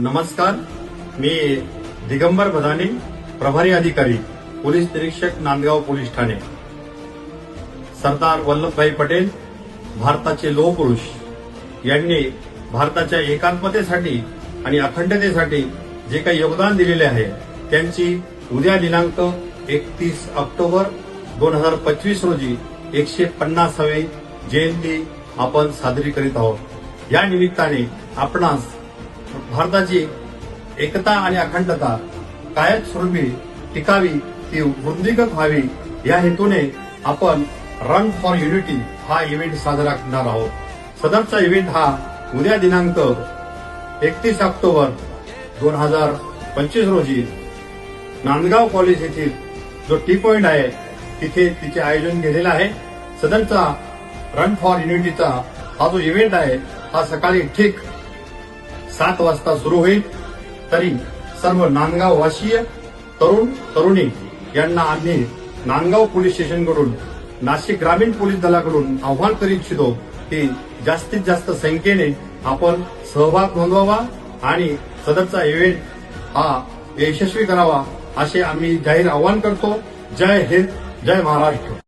नमस्कार मी दिगंबर बदाने प्रभारी अधिकारी पोलीस निरीक्षक नांदगाव पोलीस ठाणे. सरदार वल्लभभाई पटेल भारताचे लोहपुरुष यांनी भारताच्या एकात्मतेसाठी आणि अखंडतेसाठी जे काही योगदान दिलेले आहे त्यांची उद्या दिनांक एकतीस ऑक्टोबर दोन हजार पंचवीस रोजी एकशे पन्नासावी जयंती आपण साजरी करीत आहोत. या निमित्ताने आपणास भारताची एकता आणि अखंडता कायमस्वरूपी टिकावी ती वृद्धिगत व्हावी. या हेतूने आपण रन फॉर युनिटी हा इव्हेंट साजरा करणार आहोत. सदरचा इव्हेंट हा उद्या दिनांक एकतीस ऑक्टोबर दोन हजार पंचवीस रोजी नांदगाव कॉलेज येथील जो टी पॉइंट आहे तिथे तिचे आयोजन केलेलं आहे. सदरचा रन फॉर युनिटीचा हा जो इव्हेंट आहे हा सकाळी ठीक सात वाजता सुरू होईल. तरी सर्व नांदगाव वासीय तरुण तरुणी यांना आम्ही नांदगाव पोलीस स्टेशनकडून नाशिक ग्रामीण पोलीस दलाकडून आव्हान करू इच्छितो की जास्तीत जास्त संख्येने आपण सहभाग नोंदवावा आणि सदरचा इव्हेंट हा यशस्वी करावा असे आम्ही जाहीर आवाहन करतो. जय हिंद जय महाराष्ट्र.